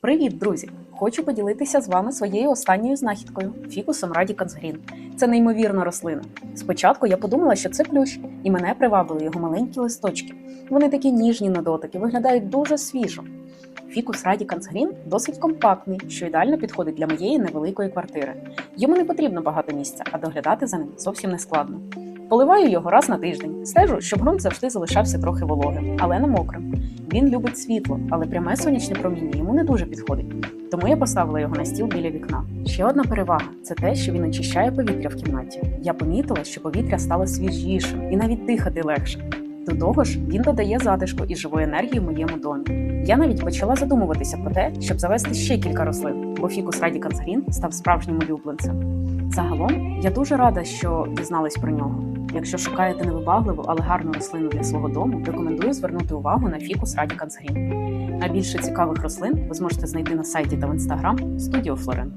Привіт, друзі! Хочу поділитися з вами своєю останньою знахідкою фікусом Радіканс Грін. Це неймовірна рослина. Спочатку я подумала, що це плющ, і мене привабили його маленькі листочки. Вони такі ніжні на дотик і виглядають дуже свіжо. Фікус Радіканс Грін досить компактний, що ідеально підходить для моєї невеликої квартири. Йому не потрібно багато місця, а доглядати за ним зовсім не складно. Поливаю його раз на тиждень. Стежу, щоб ґрунт завжди залишався трохи вологим, але не мокрим. Він любить світло, але пряме сонячне проміння йому не дуже підходить. Тому я поставила його на стіл біля вікна. Ще одна перевага це те, що він очищає повітря в кімнаті. Я помітила, що повітря стало свіжішим і навіть дихати легше. До того ж, він додає затишку і живої енергії в моєму домі. Я навіть почала задумуватися про те, щоб завести ще кілька рослин, бо фікус Радіканс Грін став справжнім улюбленцем. Загалом я дуже рада, що дізнались про нього. Якщо шукаєте невибагливу, але гарну рослину для свого дому, рекомендую звернути увагу на фікус Радіканс Грін. А більше цікавих рослин ви зможете знайти на сайті та в інстаграм Студіо Флорен.